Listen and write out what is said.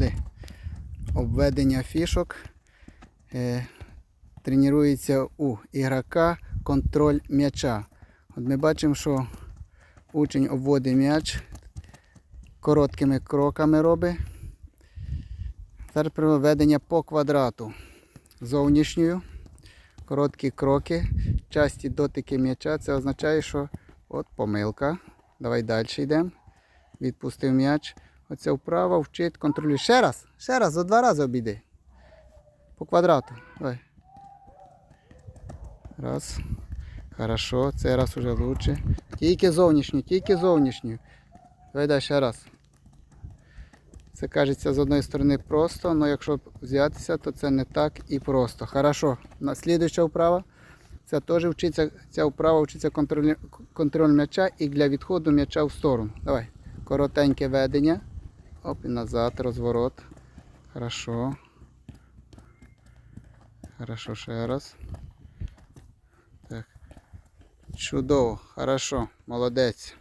пішли. Обведення фішок. Е, тренується у ігрока контроль м'яча. От ми бачимо, що учень обводить м'яч, короткими кроками робить. Тепер проведення по квадрату. Зовнішньою. Короткі кроки, часті дотики м'яча. Це означає, що от помилка. Давай далі йдемо. Відпустив м'яч. Оце вправо, вчить, контролює. Ще раз, ще раз, за два рази обійди. По квадрату. Давай. Раз. Хорошо, цей раз уже лучше. Тільки зовнішню, тільки зовнішню. Давай дай ще раз. Це кажеться з одної сторони просто, але якщо взятися, то це не так і просто. Хорошо. На вправа. Це теж вчиться, ця вправа вчиться контроль, контроль м'яча і для відходу м'яча в сторону. Давай. Коротеньке ведення. Оп, і назад, розворот. Хорошо. Хорошо, ще раз. Так. Чудово, хорошо, молодець.